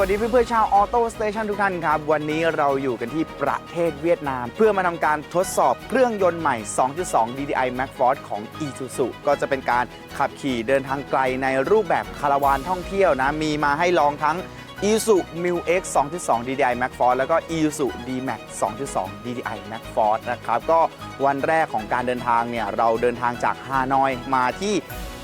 สวัสดีเพื่อนๆชาวออโต้สเตชันทุกท่านครับ วันนี้เราอยู่กันที่ประเทศเวียดนาม เพื่อมาทำการทดสอบเครื่องยนต์ใหม่ 2.2 DDI Max Force ของ Isuzu ก็จะเป็นการขับขี่เดินทางไกลในรูปแบบคาราวานท่องเที่ยวนะ มีมาให้ลองทั้ง Isuzu Mu X 2.2 DDI Max Force แล้วก็ Isuzu D-Max 2.2 DDI Max Force นะครับ ก็วันแรกของการเดินทางเนี่ย เราเดินทางจากฮานอยมาที่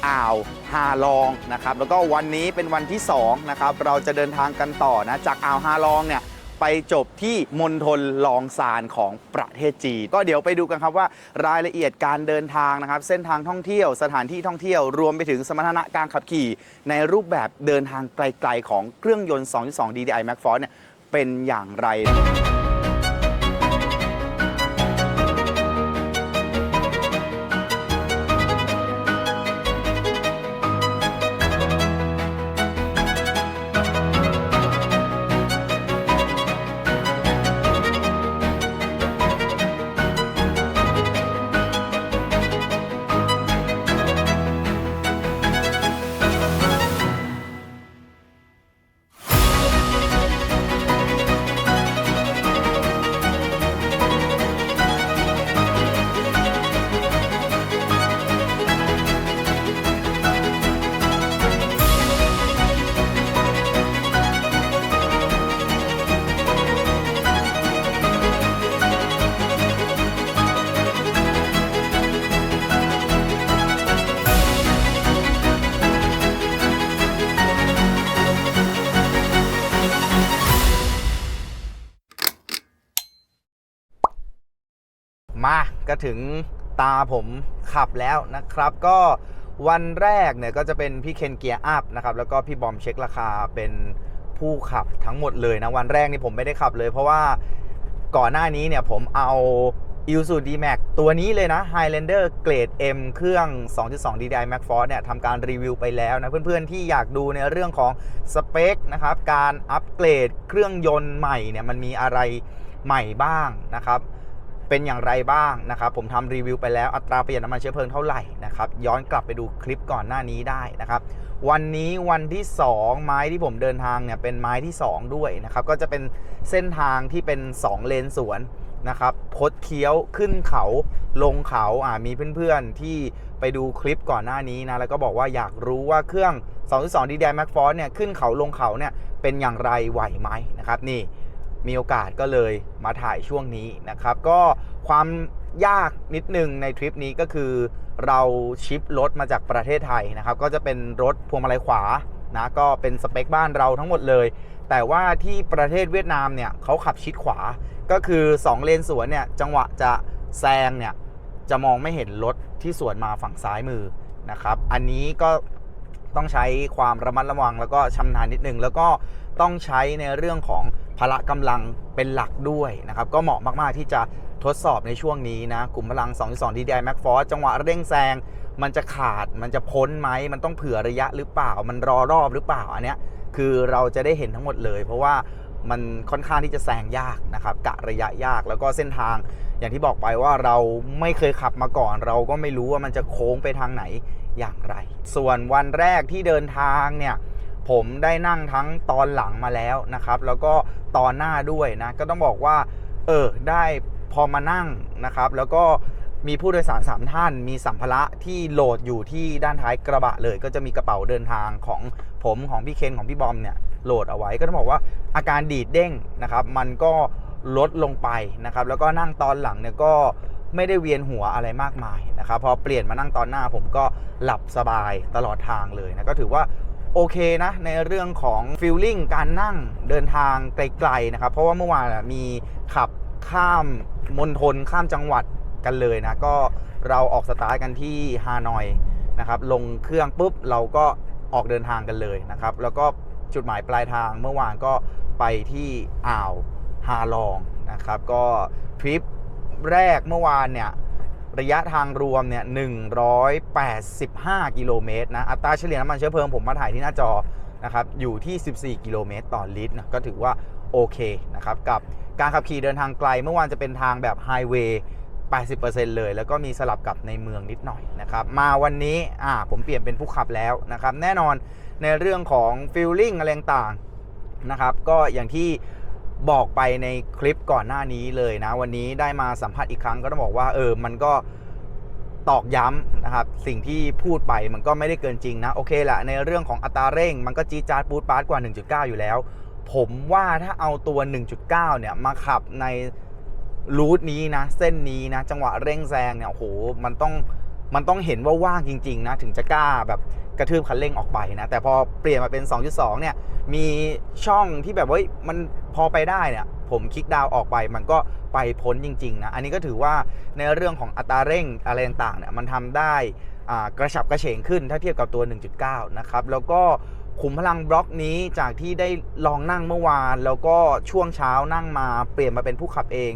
อ่าวฮาลองนะครับแล้วก็วันนี้เป็นวันที่2นะครับเราจะเดินทางกันต่อนะจากอ่าวฮาลองเนี่ยไปจบที่มณฑลลองซานของประเทศจีนก็เดี๋ยวไปดูกันครับว่ารายละเอียดการเดินทางนะครับ เส้นทางท่องเที่ยว สถานที่ท่องเที่ยว รวมไปถึงสมรรถนะการขับขี่ ในรูปแบบเดินทางไกลๆของเครื่องยนต์ 2.2 DDI Max Force เนี่ยเป็นอย่างไร มาก็ถึงตาผมขับแล้วนะครับ ก็วันแรกเนี่ยก็จะเป็นพี่เคนเกียร์อัพนะครับ แล้วก็พี่บอมเช็คราคาเป็นผู้ขับทั้งหมดเลยนะ วันแรกนี่ผมไม่ได้ขับเลย เพราะว่าก่อนหน้านี้เนี่ยผมเอา i s u d m a x ตัวนี้เลยนะ Highlander เกรด M เครื่อง 2.2 DDI Max Force เนี่ยทำการรีวิวไปแล้วนะ เพื่อนๆที่อยากดูในเรื่องของสเปคนะครับ การอัปเกรดเครื่องยนต์ใหม่เนี่ยมันมีอะไรใหม่บ้างนะครับ เป็นอย่างไรบ้างนะครับ ผมทำรีวิวไปแล้วอัตราประหยัดน้ำมันเชื้อเพลิงเท่าไหร่นะครับ ย้อนกลับไปดูคลิปก่อนหน้านี้ได้นะครับ วันนี้วันที่ 2 ไม้ที่ผมเดินทางเนี่ยเป็นไม้ที่ 2 ด้วยนะครับ ก็จะเป็นเส้นทางที่เป็น 2 เลนสวนนะครับคดเคี้ยวขึ้นเขาลงเขาอ่ามีเพื่อนๆที่ไปดูคลิปก่อนหน้านี้นะแล้วก็บอกว่าอยากรู้ว่าเครื่อง 2.2 DDI Max Force เนี่ยขึ้นเขาลงเขาเนี่ยเป็นอย่างไรไหวไหมนะครับนี่ มีโอกาสก็เลยมาถ่ายช่วงนี้นะครับ ก็ความยากนิดนึงในทริปนี้ก็คือ เราชิปรถมาจากประเทศไทยนะครับ ก็จะเป็นรถพวงมาลัยขวานะก็เป็นสเปคบ้านเราทั้งหมดเลย แต่ว่าที่ประเทศเวียดนามเนี่ยเขาขับชิดขวา ก็คือ 2 เลนสวนเนี่ยจังหวะจะแซงเนี่ยจะมองไม่เห็นรถที่สวนมาฝั่งซ้ายมือนะครับ อันนี้ก็ต้องใช้ความระมัดระวังแล้วก็ชำนาญนิดนึง แล้วก็ต้องใช้ในเรื่องของ พละกำลังเป็นหลักด้วยนะครับ ก็เหมาะมาก ๆ ที่จะทดสอบในช่วงนี้นะ กลุ่มพลัง 2.2 DDI Max Force จังหวะเร่งแซง มันจะขาดมันจะพ้นไหม มันต้องเผื่อระยะหรือเปล่า มันรอรอบหรือเปล่า อันเนี้ยคือเราจะได้เห็นทั้งหมดเลย เพราะว่ามันค่อนข้างที่จะแซงยากนะครับกะระยะยากแล้วก็เส้นทาง อย่างที่บอกไปว่าเราไม่เคยขับมาก่อน เราก็ไม่รู้ว่ามันจะโค้งไปทางไหนอย่างไร ส่วนวันแรกที่เดินทางเนี่ย ผมได้นั่งทั้งตอนหลังมาแล้วนะครับ แล้วก็ตอนหน้าด้วยนะ ก็ต้องบอกว่า เออ ได้พอมานั่งนะครับ แล้วก็มีผู้โดยสาร 3 ท่าน มีสัมภาระที่โหลดอยู่ที่ด้านท้ายกระบะเลย ก็จะมีกระเป๋าเดินทางของผมของพี่เคนของพี่บอมเนี่ยโหลดเอาไว้ ก็ต้องบอกว่าอาการดีดเด้งนะครับ มันก็ลดลงไปนะครับ แล้วก็นั่งตอนหลังเนี่ยก็ไม่ได้เวียนหัวอะไรมากมายนะครับ พอเปลี่ยนมานั่งตอนหน้าผมก็หลับสบายตลอดทางเลยนะ ก็ถือว่า โอเคนะ ในเรื่องของฟิลลิ่งการนั่งเดินทางไกลๆนะครับ เพราะว่าเมื่อวานมีขับข้ามมณฑลข้ามจังหวัดกันเลยนะ ก็เราออกสตาร์ทกันที่ฮานอยนะครับ ลงเครื่องปุ๊บเราก็ออกเดินทางกันเลยนะครับ แล้วก็จุดหมายปลายทางเมื่อวานก็ไปที่อ่าวฮาลองนะครับ ก็ทริปแรกเมื่อวานเนี่ย ระยะทางรวมเนี่ย185 กิโลเมตรนะ อัตราเฉลี่ยน้ำมันเชื้อเพลิงผมมาถ่ายที่หน้าจอนะครับ อยู่ที่ 14 กิโลเมตรต่อลิตรนะก็ถือว่าโอเคนะครับ กับการขับขี่เดินทางไกล เมื่อวานจะเป็นทางแบบไฮเวย์ 80%เลย แล้วก็มีสลับกับในเมืองนิดหน่อยนะครับ มาวันนี้อ่าผมเปลี่ยนเป็นผู้ขับแล้วนะครับ แน่นอนในเรื่องของฟิลลิ่งอะไรต่างนะครับ ก็อย่างที่ บอกไปในคลิปก่อนหน้านี้เลยนะ วันนี้ได้มาสัมผัสอีกครั้งก็ต้องบอกว่า เออ มันก็ตอกย้ำนะครับ สิ่งที่พูดไปมันก็ไม่ได้เกินจริงนะ โอเคแหละในเรื่องของอัตราเร่ง มันก็จีจ๊าดปูดปาร์ดกว่า 1.9 อยู่แล้ว ผมว่าถ้าเอาตัว 1.9 เนี่ย มาขับในรูทนี้นะ เส้นนี้นะ จังหวะเร่งแซงเนี่ยโหมันต้อง มันต้องเห็นว่าว่างจริงๆนะถึงจะกล้าแบบกระทืบคันเร่งออกไปนะแต่พอเปลี่ยนมาเป็น 2.2 เนี่ยมีช่องที่แบบว่ามันพอไปได้เนี่ยผมคลิกดาวออกไปมันก็ไปพ้นจริงๆนะอันนี้ก็ถือว่าในเรื่องของอัตราเร่งอะไรต่างๆเนี่ยมันทำได้กระฉับกระเฉงขึ้นถ้าเทียบกับตัว 1.9 นะครับแล้วก็ขุมพลังบล็อกนี้จากที่ได้ลองนั่งเมื่อวาน แล้วก็ช่วงเช้านั่งมาเปลี่ยนมาเป็นผู้ขับเอง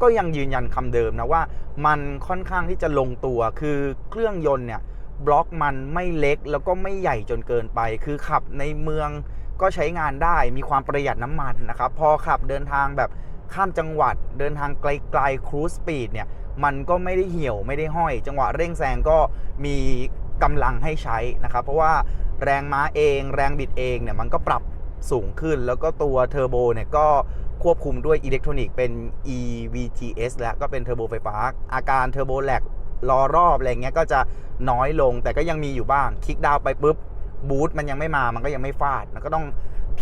ก็ยังยืนยันคำเดิมนะว่ามันค่อนข้างที่จะลงตัว คือเครื่องยนต์เนี่ยบล็อกมันไม่เล็กแล้วก็ไม่ใหญ่จนเกินไป คือขับในเมืองก็ใช้งานได้มีความประหยัดน้ำมันนะครับ พอขับเดินทางแบบข้ามจังหวัดเดินทางไกลๆครูสปีดเนี่ยมันก็ไม่ได้เหี่ยวไม่ได้ห้อย จังหวะเร่งแซงก็มีกำลังให้ใช้นะครับ เพราะว่าแรงม้าเอง แรงบิดเองเนี่ยมันก็ปรับสูงขึ้น แล้วก็ตัวเทอร์โบเนี่ยก็ ควบคุมด้วยอิเล็กทรอนิกส์เป็น EVTS แล้วก็เป็นเทอร์โบไฟฟ้า อาการเทอร์โบแลกรอรอบอะไรเงี้ยก็จะน้อยลงแต่ก็ยังมีอยู่บ้าง คลิกดาวไปปุ๊บบูทมันยังไม่มามันก็ยังไม่ฟาดแล้วก็ต้อง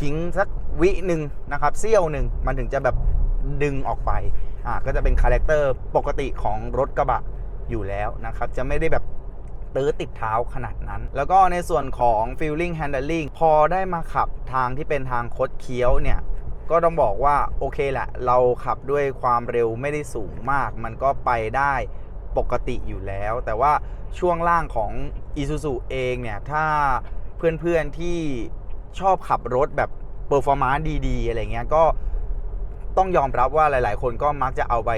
ทิ้งสักวิหนึ่งนะครับเสี้ยวหนึ่งมันถึงจะแบบดึงออกไปอ่าก็จะเป็นคาแรคเตอร์ปกติของรถกระบะอยู่แล้วนะครับ จะไม่ได้แบบตื้อติดเท้าขนาดนั้น แล้วก็ในส่วนของ feeling handling พอได้มาขับทางที่เป็นทางคดเคี้ยวเนี่ย ก็ต้องบอกว่าโอเคแหละ เราขับด้วยความเร็วไม่ได้สูงมาก มันก็ไปได้ปกติอยู่แล้ว แต่ว่าช่วงล่างของ Isuzu เองเนี่ย ถ้าเพื่อนๆที่ชอบขับรถแบบเปอร์ฟอร์มานซ์ดีๆ อะไรเงี้ยก็ต้องยอมรับว่าหลายๆ คนก็มักจะเอาไป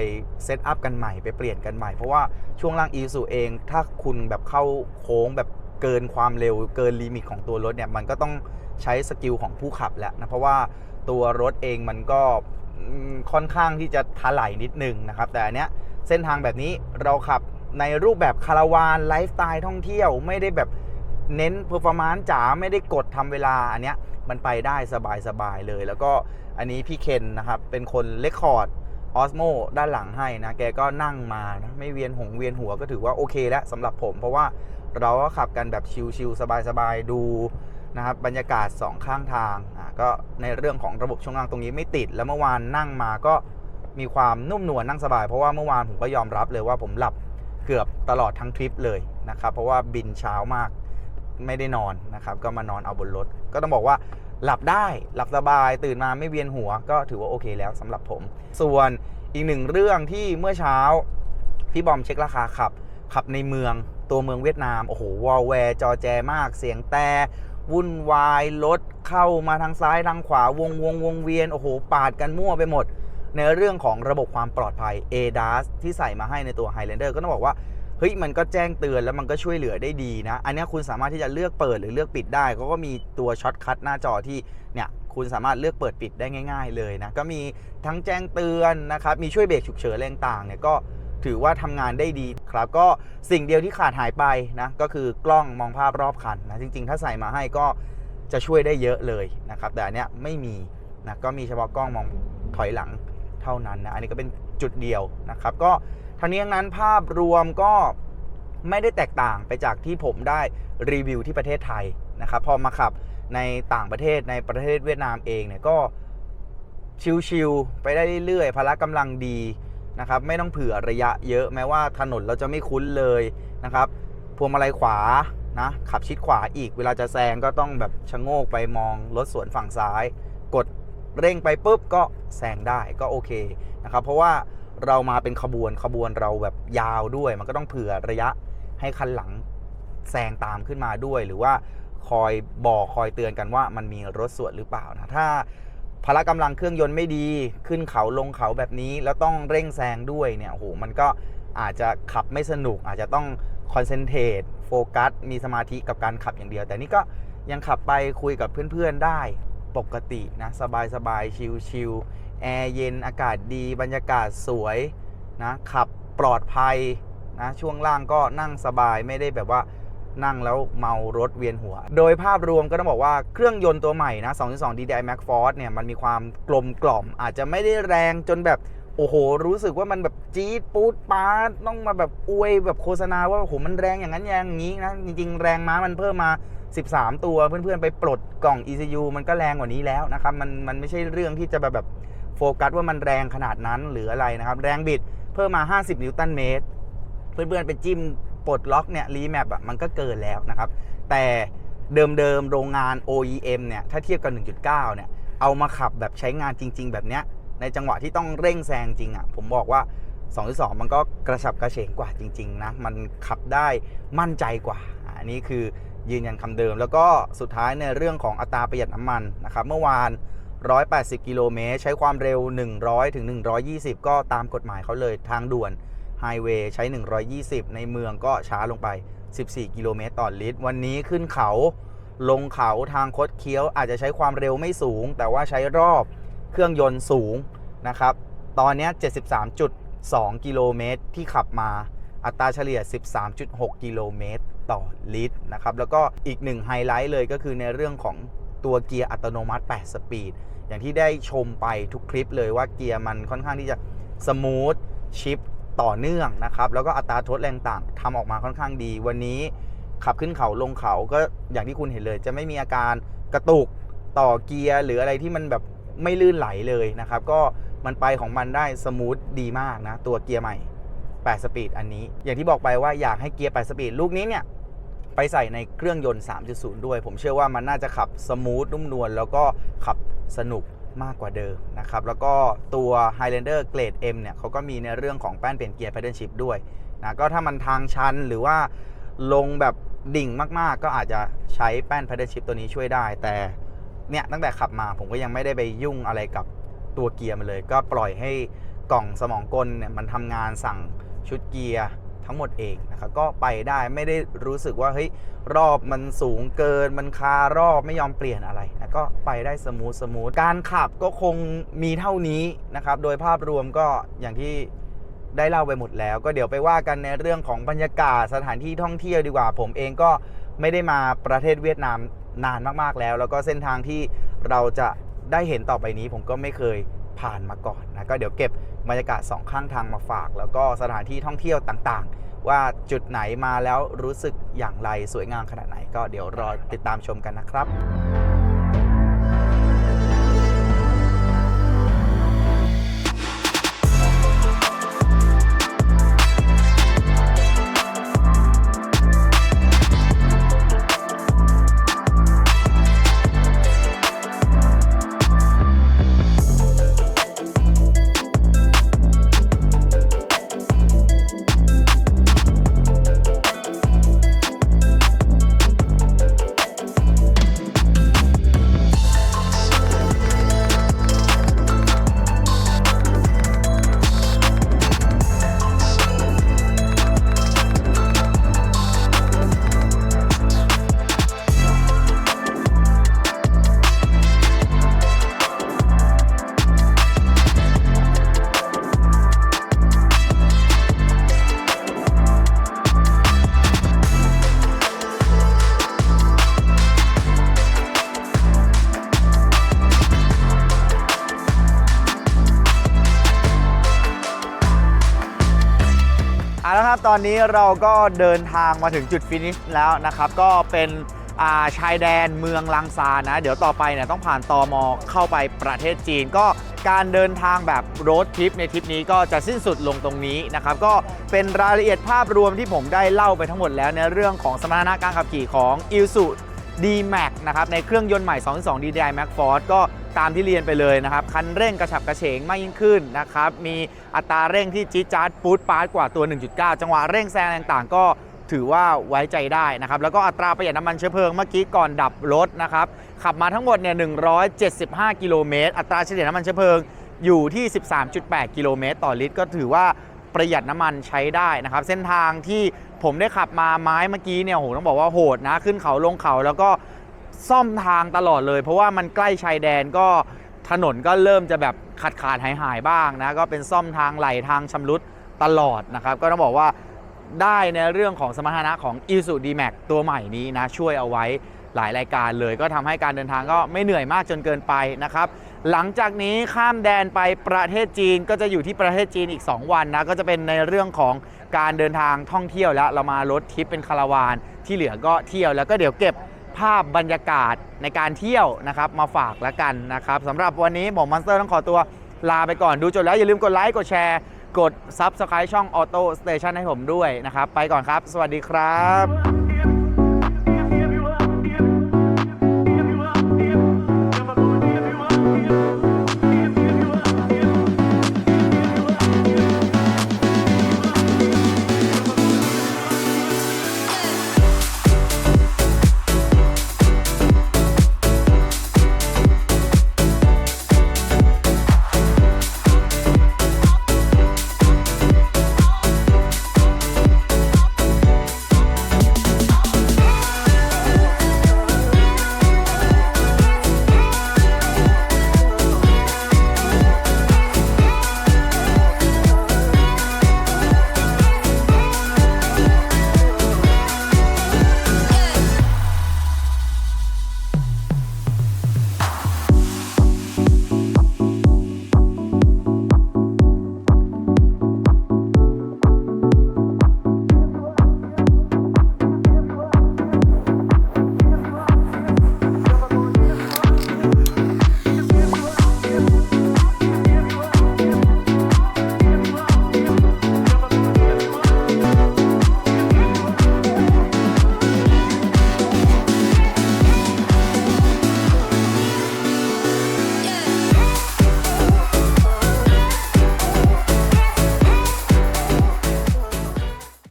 เซตอัพกันใหม่ไปเปลี่ยนกันใหม่ เพราะว่าช่วงล่าง Isuzu เอง ถ้าคุณแบบเข้าโค้งแบบเกินความเร็วเกินลิมิตของตัวรถเนี่ย มันก็ต้องใช้สกิลของผู้ขับแหล้วนะ เพราะว่า ตัวรถเองมันก็ค่อนข้างที่จะถลายนิดนึงนะครับ แต่อันเนี้ยเส้นทางแบบนี้เราขับในรูปแบบคาราวานไลฟ์สไตล์ท่องเที่ยวไม่ได้แบบเน้นเพอร์ฟอร์มานซ์จ๋าไม่ได้กดทำเวลาอันเนี้ยมันไปได้สบายๆเลย แล้วก็อันนี้พี่เคนนะครับ เป็นคนเลคคอร์ดออสโมด้านหลังให้นะ แกก็นั่งมานะไม่เวียนหงเวียนหัวก็ถือว่าโอเคแล้วสำหรับผม เพราะว่าเราก็ขับกันแบบชิลๆสบายๆ ดู นะครับบรรยากาศ 2 ข้างทางอะก็ในเรื่องของระบบช่วงล่างตรงนี้ไม่ติด แล้วเมื่อวานนั่งมาก็มีความนุ่มนวลนั่งสบาย เพราะว่าเมื่อวานผมก็ยอมรับเลยว่าผมหลับเกือบตลอดทั้งทริปเลยนะครับเพราะว่าบินเช้ามากไม่ได้นอนนะครับก็มานอนเอาบนรถ ก็ต้องบอกว่าหลับได้หลับสบายตื่นมาไม่เวียนหัวก็ถือว่าโอเคแล้วสำหรับผม ส่วนอีกหนึ่งเรื่องที่เมื่อเช้า พี่บอมเช็คราคาขับ ขับในเมืองตัวเมืองเวียดนาม โอ้โหวอลแวร์จอแจมากเสียงแต่ วุ่นวายรถเข้ามาทางซ้ายทางขวาวงวงวงเวียน โอ้โห ปาดกันมั่วไปหมด ในเรื่องของระบบความปลอดภัย ADAS ที่ใส่มาให้ในตัว Highlander ก็ต้องบอกว่าเฮ้ยมันก็แจ้งเตือนแล้วมันก็ช่วยเหลือได้ดีนะ อันนี้คุณสามารถที่จะเลือกเปิดหรือเลือกปิดได้เขาก็มีตัวช็อตคัทหน้าจอที่เนี่ยคุณสามารถเลือกเปิดปิดได้ง่าย ๆ เลยนะ ก็มีทั้งแจ้งเตือนนะครับ มีช่วยเบรกฉุกเฉินอะไรต่างเนี่ยก็ ถือว่าทำงานได้ดีครับ ก็สิ่งเดียวที่ขาดหายไปนะ ก็คือกล้องมองภาพรอบคันนะ จริง ๆ ถ้าใส่มาให้ก็จะช่วยได้เยอะเลยนะครับ แต่อันเนี้ยไม่มีนะก็มีเฉพาะกล้องมองถอยหลังเท่านั้นนะอันนี้ก็เป็นจุดเดียวนะครับ ก็ทั้งนี้ทั้งนั้นภาพรวมก็ไม่ได้แตกต่างไปจากที่ผมได้รีวิวที่ประเทศไทยนะครับ พอมาขับในต่างประเทศในประเทศเวียดนามเองเนี่ยก็ชิวๆไปได้เรื่อยๆพละกำลังดี นะครับไม่ต้องเผื่อระยะเยอะแม้ว่าถนนเราจะไม่คุ้นเลยนะครับพวงมาลัยขวานะขับชิดขวาอีกเวลาจะแซงก็ต้องแบบชะโงกไปมองรถสวนฝั่งซ้าย กดเร่งไปปุ๊บก็แซงได้ก็โอเคนะครับเพราะว่าเรามาเป็นขบวนขบวนเราแบบยาวด้วย มันก็ต้องเผื่อระยะให้คันหลังแซงตามขึ้นมาด้วย หรือว่าคอยบอกคอยเตือนกันว่ามันมีรถสวนหรือเปล่านะถ้า พละกำลังเครื่องยนต์ไม่ดีขึ้นเขาลงเขาแบบนี้ แล้วต้องเร่งแซงด้วยเนี่ยโอ้โหมันก็อาจจะขับไม่สนุก อาจจะต้องคอนเซนเทรตโฟกัสมีสมาธิกับการขับอย่างเดียว แต่นี่ก็ยังขับไปคุยกับเพื่อนๆได้ปกตินะ สบายสบายชิลชิลแอร์เย็นอากาศดีบรรยากาศสวยนะขับปลอดภัยนะช่วงล่างก็นั่งสบายไม่ได้แบบว่า นั่งแล้วเมารถเวียนหัว โดยภาพรวมก็ต้องบอกว่าเครื่องยนต์ตัวใหม่นะ 2.2 DDI Max Force เนี่ยมันมีความกลมกล่อม อาจจะไม่ได้แรงจนแบบโอ้โห รู้สึกว่ามันแบบจี๊ดปูดปาดต้องมาแบบอวยแบบโฆษณาว่าโอ้โหมันแรงอย่างนั้นอย่างนี้นะ จริง ๆ แรงม้ามันเพิ่มมา 13 ตัวเพื่อนๆ ไปปลดกล่อง ECU มันก็แรงกว่านี้แล้วนะครับมันมันไม่ใช่เรื่องที่จะแบบแบบโฟกัสว่ามันแรงขนาดนั้นหรืออะไรนะครับ แรงบิดเพิ่มมา 50 นิวตันเมตร เพื่อนๆ ไปจิ้ม ปลดล็อกเนี่ยรีแมปอะมันก็เกินแล้วนะครับ แต่เดิมๆโรงงาน OEM เนี่ยถ้าเทียบกับ 1.9 เนี่ยเอามาขับแบบใช้งานจริง ๆ แบบเนี้ยในจังหวะที่ต้องเร่งแซงจริงอะผมบอกว่า 2.2 มันก็กระฉับกระเฉงกว่าจริง ๆ นะ มันขับได้มั่นใจกว่า อันนี้คือยืนยันคำเดิม แล้วก็สุดท้ายในเรื่องของอัตราประหยัดน้ำมันนะครับเมื่อวาน 180 กิโลเมตรใช้ความเร็ว 100ถึง120 ก็ตามกฎหมายเขาเลยทางด่วน ไฮเวย์ใช้ 120 ในเมืองก็ช้าลงไป 14 กิโลเมตรต่อลิตร วันนี้ขึ้นเขาลงเขาทางคดเคี้ยวอาจจะใช้ความเร็วไม่สูง แต่ว่าใช้รอบเครื่องยนต์สูงนะครับ ตอนนี้ 73.2 กิโลเมตรที่ขับมาอัตราเฉลี่ย 13.6 กิโลเมตรต่อลิตรนะครับ แล้วก็อีกหนึ่งไฮไลท์เลยก็คือในเรื่องของตัวเกียร์อัตโนมัติ 8 สปีด อย่างที่ได้ชมไปทุกคลิปเลยว่าเกียร์มันค่อนข้างที่จะสมูทชิป ต่อเนื่องนะครับ แล้วก็อัตราทดแรงต่างทำออกมาค่อนข้างดี วันนี้ขับขึ้นเขาลงเขาก็อย่างที่คุณเห็นเลย จะไม่มีอาการกระตุกต่อเกียร์หรืออะไรที่มันแบบไม่ลื่นไหลเลยนะครับ ก็มันไปของมันได้สมูทดีมากนะ ตัวเกียร์ใหม่ 8 สปีดอันนี้ อย่างที่บอกไปว่าอยากให้เกียร์ 8 สปีดลูกนี้เนี่ยไปใส่ในเครื่องยนต์ 3.0 ด้วย ผมเชื่อว่ามันน่าจะขับสมูทนุ่มนวลแล้วก็ขับสนุก มากกว่าเดิมนะครับ แล้วก็ตัว Highlander Grade M เนี่ยเขาก็มีในเรื่องของแป้นเปลี่ยนเกียร์ Paddle Shift ด้วยนะก็ถ้ามันทางชันหรือว่าลงแบบดิ่งมากๆ ก็อาจจะใช้แป้น Paddle Shift ตัวนี้ช่วยได้ แต่เนี่ยตั้งแต่ขับมาผมก็ยังไม่ได้ไปยุ่งอะไรกับตัวเกียร์มันเลย ก็ปล่อยให้กล่องสมองกลเนี่ยมันทำงานสั่งชุดเกียร์ ทั้งหมดเองนะครับก็ไปได้ไม่ได้รู้สึกว่าเฮ้ยรอบมันสูงเกินมันคารอบไม่ยอมเปลี่ยนอะไรนะก็ไปได้สมูทสมูทการขับก็คงมีเท่านี้นะครับโดยภาพรวมก็อย่างที่ได้เล่าไปหมดแล้ว ก็เดี๋ยวไปว่ากันในเรื่องของบรรยากาศสถานที่ท่องเที่ยวดีกว่า ผมเองก็ไม่ได้มาประเทศเวียดนามนานมากๆแล้ว แล้วก็เส้นทางที่เราจะได้เห็นต่อไปนี้ผมก็ไม่เคย ผ่านมาก่อนนะก็เดี๋ยวเก็บบรรยากาศสองข้างทางมาฝาก แล้วก็สถานที่ท่องเที่ยวต่างๆ ว่าจุดไหนมาแล้วรู้สึกอย่างไรสวยงามขนาดไหน ก็เดี๋ยวรอติดตามชมกันนะครับ ตอนนี้เราก็เดินทางมาถึงจุดฟินิชแล้วนะครับ ก็เป็นาชายแดนเมืองลังซานนะ เดี๋ยวต่อไปเนี่ยต้องผ่านตอมอเข้าไปประเทศจีน ก็การเดินทางแบบโรดทริปในทริปนี้ก็จะสิ้นสุดลงตรงนี้นะครับ ก็เป็นรายละเอียดภาพรวมที่ผมได้เล่าไปทั้งหมดแล้วในเรื่องของสมรรถนะการขับขี่ของ i l s u D-Max นะครับในเครื่องยนต์ใหม่ 22 DDI Max Force ก็ ตามที่เรียนไปเลยนะครับคันเร่งกระฉับกระเฉงมากยิ่งขึ้นนะครับมีอัตราเร่งที่จี๊ดจ๊าดปูดปาดกว่าตัว 1.9 จังหวะเร่งแซงต่างๆ ก็ถือว่าไว้ใจได้นะครับแล้วก็อัตราประหยัดน้ำมันเชื้อเพลิงเมื่อกี้ก่อนดับรถนะครับขับมาทั้งหมดเนี่ย175 กิโลเมตรอัตราเฉลี่ยน้ำมันเชื้อเพลิงอยู่ที่ 13.8 กิโลเมตรต่อลิตร ก็ถือว่าประหยัดน้ำมันใช้ได้นะครับ เส้นทางที่ผมได้ขับมาไม้เมื่อกี้เนี่ยโหต้องบอกว่าโหดนะ ขึ้นเขาลงเขาแล้วก็ ซ่อมทางตลอดเลย เพราะว่ามันใกล้ชายแดนก็ถนนก็เริ่มจะแบบขาดขาดหายหายๆบ้างนะก็เป็นซ่อมทางไหลทางชำรุดตลอดนะครับก็ต้องบอกว่าได้ในเรื่องของสมรรถนะของ i s u d m a x ตัวใหม่นี้นะช่วยเอาไว้หลายรายการเลย ก็ทำให้การเดินทางก็ไม่เหนื่อยมากจนเกินไปนะครับหลังจากนี้ข้ามแดนไปประเทศจีนก็จะอยู่ที่ประเทศจีนอีก 2 วันนะก็จะเป็นในเรื่องของการเดินทางท่องเที่ยวแล้วเรามารถทริปเป็นคาราวานที่เหลือก็เที่ยวแล้วก็เดี๋ยวเก็บ ภาพบรรยากาศในการเที่ยวนะครับ มาฝากแล้วกันนะครับสำหรับวันนี้ผมมอนสเตอร์ต้องขอตัวลาไปก่อนดูจบแล้วอย่าลืมกดไลค์กดแชร์กด Subscribe ช่อง Auto Station ให้ผมด้วยนะครับ ไปก่อนครับ สวัสดีครับ